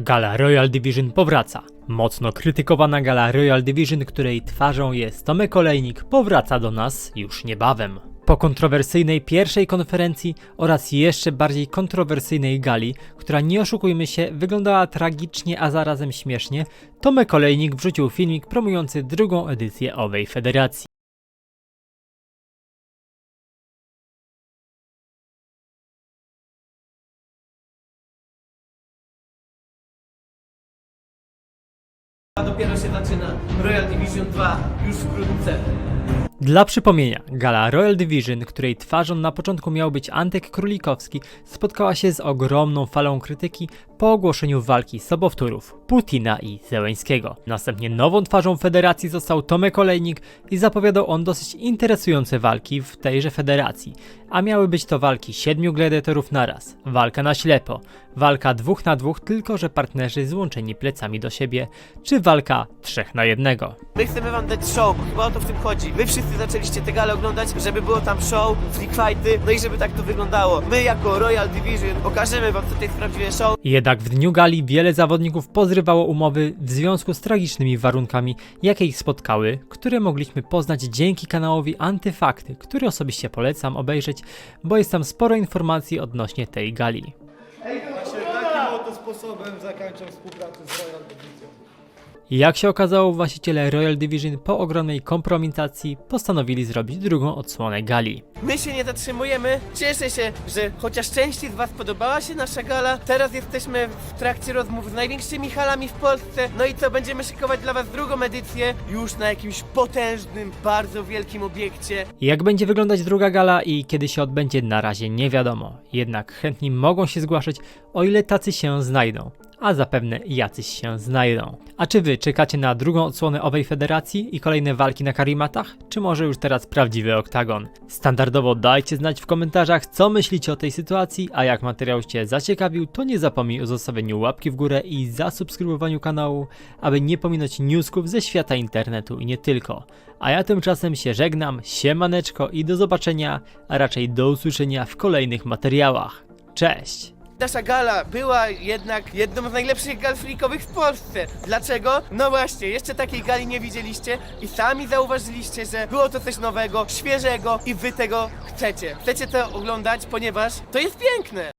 Gala Royal Division powraca. Mocno krytykowana gala Royal Division, której twarzą jest Tomek Olejnik, powraca do nas już niebawem. Po kontrowersyjnej pierwszej konferencji oraz jeszcze bardziej kontrowersyjnej gali, która nie oszukujmy się, wyglądała tragicznie, a zarazem śmiesznie, Tomek Olejnik wrzucił filmik promujący drugą edycję owej federacji. Dopiero się zaczyna. Royal Division 2 już wkrótce. Dla przypomnienia, gala Royal Division, której twarzą na początku miał być Antek Królikowski, spotkała się z ogromną falą krytyki po ogłoszeniu walki sobowtórów Putina i Zełęńskiego. Następnie nową twarzą federacji został Tomek Olejnik i zapowiadał on dosyć interesujące walki w tejże federacji. A miały być to walki siedmiu gladiatorów naraz, walka na ślepo, walka dwóch na dwóch, tylko że partnerzy złączeni plecami do siebie, czy walka trzech na jednego. My chcemy wam dać show, bo chyba o to w tym chodzi. Wy wszyscy zaczęliście te gale oglądać, żeby było tam show, freak fighty, no i żeby tak to wyglądało. My jako Royal Division pokażemy wam co to jest prawdziwe show. Jednak w dniu gali wiele zawodników pozrywało umowy w związku z tragicznymi warunkami, jakie ich spotkały, które mogliśmy poznać dzięki kanałowi Antyfakty, który osobiście polecam obejrzeć, bo jest tam sporo informacji odnośnie tej gali. Właśnie takim oto sposobem zakończę współpracę z Royal Division. Jak się okazało, właściciele Royal Division po ogromnej kompromitacji postanowili zrobić drugą odsłonę gali. My się nie zatrzymujemy. Cieszę się, że chociaż części z was podobała się nasza gala. Teraz jesteśmy w trakcie rozmów z największymi halami w Polsce. No i co, będziemy szykować dla was drugą edycję już na jakimś potężnym, bardzo wielkim obiekcie. Jak będzie wyglądać druga gala i kiedy się odbędzie, na razie nie wiadomo. Jednak chętni mogą się zgłaszać, o ile tacy się znajdą. A zapewne jacyś się znajdą. A czy wy czekacie na drugą odsłonę owej federacji i kolejne walki na karimatach? Czy może już teraz prawdziwy oktagon? Standardowo dajcie znać w komentarzach, co myślicie o tej sytuacji, a jak materiał cię zaciekawił, to nie zapomnij o zostawieniu łapki w górę i zasubskrybowaniu kanału, aby nie pominąć newsków ze świata internetu i nie tylko. A ja tymczasem się żegnam, siemaneczko i do zobaczenia, a raczej do usłyszenia w kolejnych materiałach. Cześć! Nasza gala była jednak jedną z najlepszych gal freakowych w Polsce. Dlaczego? No właśnie, jeszcze takiej gali nie widzieliście i sami zauważyliście, że było to coś nowego, świeżego i wy tego chcecie. Chcecie to oglądać, ponieważ to jest piękne.